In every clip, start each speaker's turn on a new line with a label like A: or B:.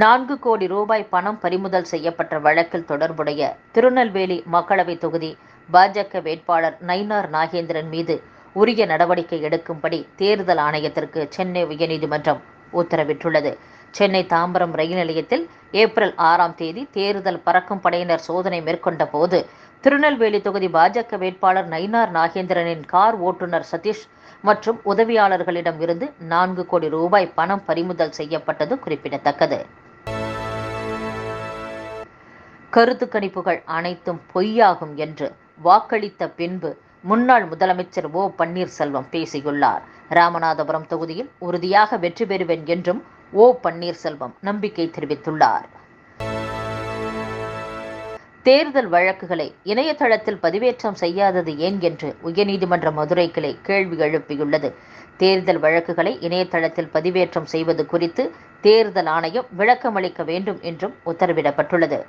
A: நான்கு கோடி ரூபாய் பணம் பறிமுதல் செய்யப்பட்ட வழக்கில் தொடர்புடைய திருநெல்வேலி மக்களவை தொகுதி பாஜக வேட்பாளர் நயினார் நாகேந்திரன் மீது உரிய நடவடிக்கை எடுக்கும்படி தேர்தல் ஆணையத்திற்கு சென்னை உயர்நீதிமன்றம் உத்தரவிட்டுள்ளது. சென்னை தாம்பரம் ரயில் நிலையத்தில் ஏப்ரல் ஆறாம் தேதி தேர்தல் பறக்கும் படையினர் சோதனை மேற்கொண்ட போது திருநெல்வேலி தொகுதி பாஜக வேட்பாளர் நயினார் நாகேந்திரனின் கார் ஓட்டுநர் சதீஷ் மற்றும் உதவியாளர்களிடம் இருந்து நான்கு கோடி ரூபாய் பணம் பறிமுதல் செய்யப்பட்டது குறிப்பிடத்தக்கது. கருத்து கணிப்புகள் அனைத்தும் பொய்யாகும் என்று வாக்களித்த பின்பு முன்னாள் முதலமைச்சர் ஓ பன்னீர்செல்வம் பேசியுள்ளார். ராமநாதபுரம் தொகுதியில் உறுதியாக வெற்றி பெறுவேன் என்றும் ஓ பன்னீர்செல்வம் நம்பிக்கை தெரிவித்துள்ளார். தேர்தல் வழக்குகளை இணையதளத்தில் பதிவேற்றம் செய்யாதது ஏன் என்று உயர்நீதிமன்ற மதுரை கிளை கேள்வி எழுப்பியுள்ளது. தேர்தல் வழக்குகளை இணையதளத்தில் பதிவேற்றம் செய்வது குறித்து தேர்தல் ஆணையம் விளக்கமளிக்க வேண்டும் என்றும் உத்தரவிடப்பட்டுள்ளது.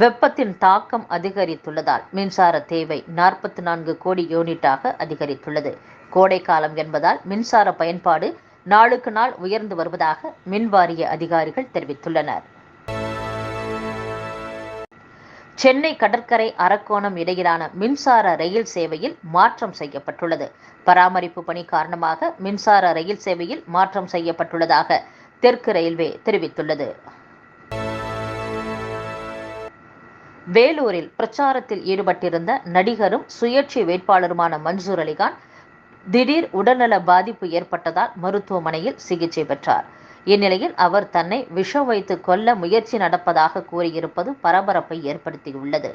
A: வெப்பத்தின் தாக்கம் அதிகரித்துள்ளதால் மின்சார தேவை நாற்பத்தி நான்கு கோடி யூனிட்டாக அதிகரித்துள்ளது. கோடை காலம் என்பதால் மின்சார பயன்பாடு நாளுக்கு நாள் உயர்ந்து வருவதாக மின்வாரிய அதிகாரிகள் தெரிவித்துள்ளனர். சென்னை கடற்கரை அரக்கோணம் இடையிலான மின்சார ரயில் சேவையில் மாற்றம் செய்யப்பட்டுள்ளது. பராமரிப்பு பணி காரணமாக மின்சார ரயில் சேவையில் மாற்றம் செய்யப்பட்டுள்ளதாக தெற்கு ரயில்வே தெரிவித்துள்ளது. வேலூரில் பிரச்சாரத்தில் ஈடுபட்டிருந்த நடிகரும் சுயேட்சை வேட்பாளருமான மன்சூர் அலிகான் திடீர் உடல்நல பாதிப்பு ஏற்பட்டதால் மருத்துவமனையில் சிகிச்சை பெற்றார். இந்நிலையில் அவர் தன்னை விஷம் வைத்து கொல்ல முயற்சி நடப்பதாக கூறியிருப்பது பரபரப்பை ஏற்படுத்தியுள்ளது.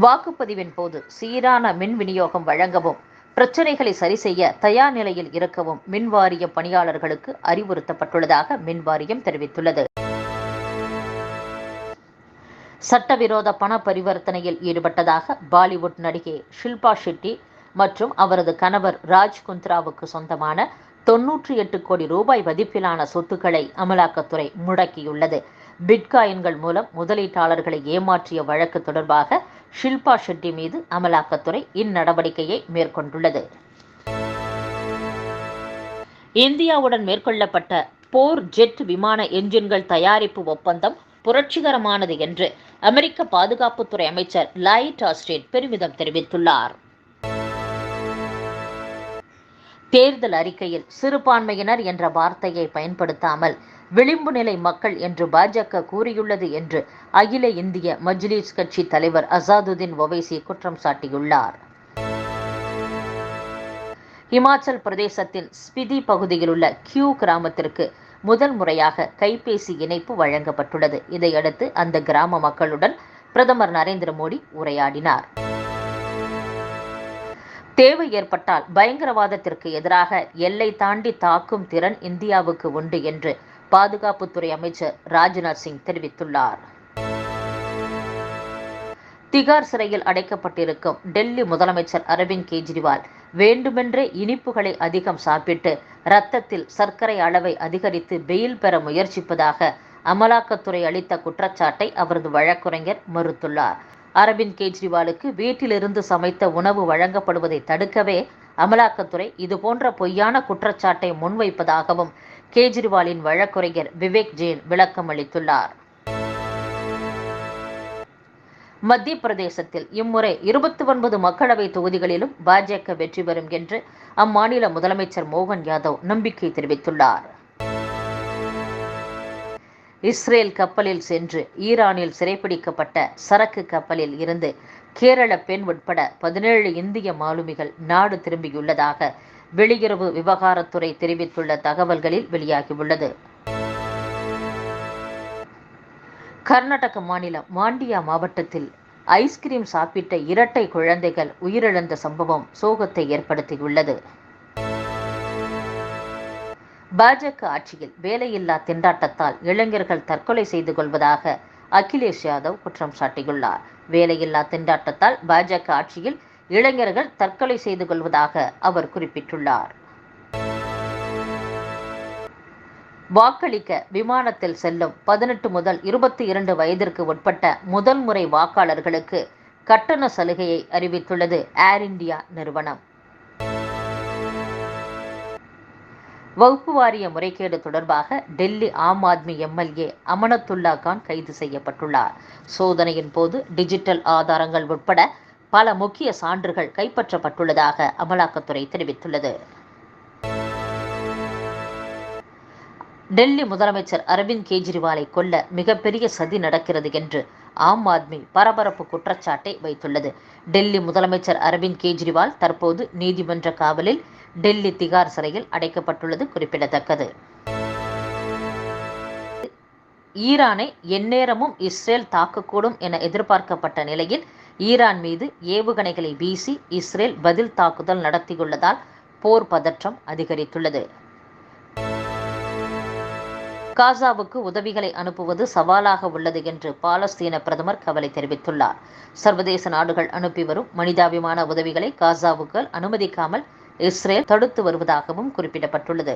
A: வாக்குப்பதிவின் போது சீரான மின் விநியோகம் வழங்கவும் பிரச்சனைகளை சரி செய்ய தயார் நிலையில் இருக்கவும் மின்வாரிய பணியாளர்களுக்கு அறிவுறுத்தப்பட்டுள்ளதாக மின்வாரியம் தெரிவித்துள்ளது. சட்டவிரோத பண பரிவர்த்தனையில் ஈடுபட்டதாக பாலிவுட் நடிகை ஷில்பா ஷெட்டி மற்றும் அவரது கணவர் ராஜ் குந்த்ராவுக்கு சொந்தமான தொன்னூற்றி எட்டு கோடி ரூபாய் மதிப்பிலான சொத்துக்களை அமலாக்கத்துறை முடக்கியுள்ளது. பிட்காயின்கள் மூலம் முதலீட்டாளர்களை ஏமாற்றிய வழக்கு தொடர்பாக ஷில்பா ஷெட்டி மீது அமலாக்கத்துறை இந்நடவடிக்கையை மேற்கொண்டுள்ளது. இந்தியாவுடன் மேற்கொள்ளப்பட்ட போர் ஜெட் விமான என்ஜின்கள் தயாரிப்பு ஒப்பந்தம் புரட்சிகரமானது என்று அமெரிக்க பாதுகாப்புத்துறை அமைச்சர் லாயிட் ஆஸ்டின் பெருமிதம் தெரிவித்துள்ளார். தேர்தல் அறிக்கையில் சிறுபான்மையினர் என்ற வார்த்தையை பயன்படுத்தாமல் விளிம்பு நிலை மக்கள் என்று பாஜக கூறியுள்ளது என்று அகில இந்திய மஜ்லிஸ் கட்சி தலைவர் அசாதுதீன் ஒவைசி குற்றம் சாட்டியுள்ளார். இமாச்சல் பிரதேசத்தின் ஸ்பிதி பகுதியில் உள்ள கியூ கிராமத்திற்கு முதல் முறையாக கைபேசி இணைப்பு வழங்கப்பட்டுள்ளது. இதையடுத்து அந்த கிராம மக்களுடன் பிரதமர் நரேந்திர மோடி உரையாடினார். தேவை ஏற்பட்டால் பயங்கரவாதத்திற்கு எதிராக எல்லை தாண்டி தாக்கும் திறன் இந்தியாவுக்கு உண்டு என்று பாதுகாப்புத்துறை அமைச்சர் ராஜ்நாத் சிங் தெரிவித்துள்ளார். திகார் சிறையில் அடைக்கப்பட்டிருக்கும் டெல்லி முதலமைச்சர் அரவிந்த் கெஜ்ரிவால் வேண்டுமென்றே இனிப்புகளை அதிகம் சாப்பிட்டு இரத்தத்தில் சர்க்கரை அளவை அதிகரித்து பெயில் பெற முயற்சிப்பதாக அமலாக்கத்துறை அளித்த குற்றச்சாட்டை அவரது வழக்குரைஞர் மறுத்துள்ளார். அரவிந்த் கெஜ்ரிவாலுக்கு வீட்டிலிருந்து சமைத்த உணவு வழங்கப்படுவதை தடுக்கவே அமலாக்கத்துறை இதுபோன்ற பொய்யான குற்றச்சாட்டை முன்வைப்பதாகவும் கெஜ்ரிவாலின் வழக்குரைஞர் விவேக் ஜெயின் விளக்கம் அளித்துள்ளார் மத்திய பிரதேசத்தில் இம்முறை இருபத்தி ஒன்பது மக்களவை தொகுதிகளிலும் பாஜக வெற்றி பெறும் என்று அம்மாநில முதலமைச்சர் மோகன் யாதவ் நம்பிக்கை தெரிவித்துள்ளார். இஸ்ரேல் கப்பலில் சென்று ஈரானில் சிறைப்பிடிக்கப்பட்ட சரக்கு கப்பலில் இருந்து கேரள பெண் உட்பட பதினேழு இந்திய மாலுமிகள் நாடு திரும்பியுள்ளதாக வெளியுறவு விவகாரத்துறை தெரிவித்துள்ள தகவல்களில் வெளியாகியுள்ளது. கர்நாடக மாநிலம் மாண்டியா மாவட்டத்தில் ஐஸ்கிரீம் சாப்பிட்ட இரட்டை குழந்தைகள் உயிரிழந்த சம்பவம் சோகத்தை ஏற்படுத்தியுள்ளது. பாஜக ஆட்சியில் வேலையில்லா திண்டாட்டத்தால் இளைஞர்கள் தற்கொலை செய்து கொள்வதாக அகிலேஷ் யாதவ் குற்றம் சாட்டியுள்ளார். வேலையில்லா திண்டாட்டத்தால் பாஜக ஆட்சியில் இளைஞர்கள் தற்கொலை செய்து கொள்வதாக அவர் குறிப்பிட்டுள்ளார். வாக்களிக்க விமானத்தில் செல்லும் பதினெட்டு முதல் இருபத்தி இரண்டு வயதிற்கு உட்பட்ட முதல் முறை வாக்காளர்களுக்கு கட்டண சலுகையை அறிவித்துள்ளது ஏர் இந்தியா நிறுவனம். வகுப்பு வாரிய முறைகேடு தொடர்பாக டெல்லி ஆம் ஆத்மி எம்எல்ஏ அமனத்துல்லா கான் கைது செய்யப்பட்டுள்ளார். சோதனையின் போது டிஜிட்டல் ஆதாரங்கள் உட்பட பல முக்கிய சான்றுகள் கைப்பற்றப்பட்டுள்ளதாக அமலாக்கத்துறை தெரிவித்துள்ளது. டெல்லி முதலமைச்சர் அரவிந்த் கெஜ்ரிவாலை கொல்ல மிகப்பெரிய சதி நடக்கிறது என்று ஆம் ஆத்மி பரபரப்பு குற்றச்சாட்டை வைத்துள்ளது. டெல்லி முதலமைச்சர் அரவிந்த் கெஜ்ரிவால் தற்போது நீதிமன்ற காவலில் டெல்லி திகார் சிறையில் அடைக்கப்பட்டுள்ளது குறிப்பிடத்தக்கது. ஈரானை எந்நேரமும் இஸ்ரேல் தாக்கக்கூடும் என எதிர்பார்க்கப்பட்ட நிலையில் ஈரான் மீது ஏவுகணைகளை வீசி இஸ்ரேல் பதில் தாக்குதல் நடத்தியுள்ளதால் போர் பதற்றம் அதிகரித்துள்ளது. காசாவுக்கு உதவிகளை அனுப்புவது சவாலாக உள்ளது என்று பாலஸ்தீன பிரதமர் கவலை தெரிவித்துள்ளார். சர்வதேச நாடுகள் அனுப்பி வரும் மனிதாபிமான உதவிகளை காசாவுக்கு அனுமதிக்காமல் இஸ்ரேல் தடுத்து வருவதாகவும் குறிப்பிடப்பட்டுள்ளது.